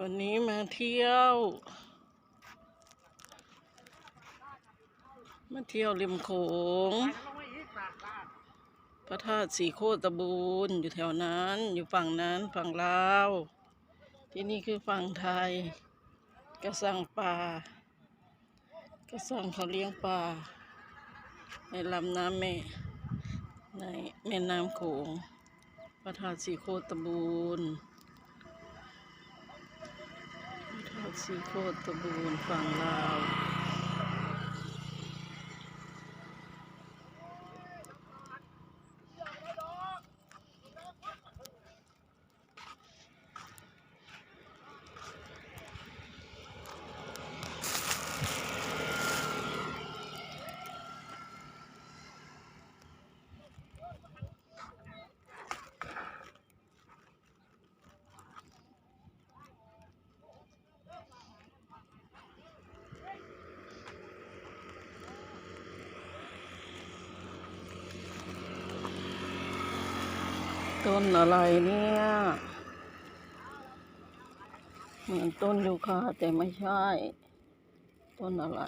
วันนี้มาเที่ยว มาเที่ยวริมโขงพระธาตุสีโคตบูรณ์อยู่แถวนั้น อยู่ฝั่งนั้นฝั่งลาว ที่นี่คือฝั่งไทย กระสังป่ากระสังเขาเลี้ยงปลาในลำน้ำแม่ ในแม่น้ำโขงพระธาตุสีโคตบูรณ์ พระธาตุสีโคตบูรณ์ฝั่งลาว ต้นอะไรเนี่ยเหมือนต้นยูคาแต่ไม่ใช่ ต้นอะไร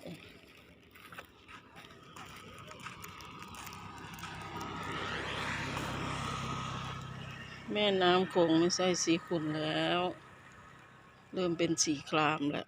แม่น้ำคงไม่ใช่สีขุ่นแล้ว เริ่มเป็นสีครามแล้ว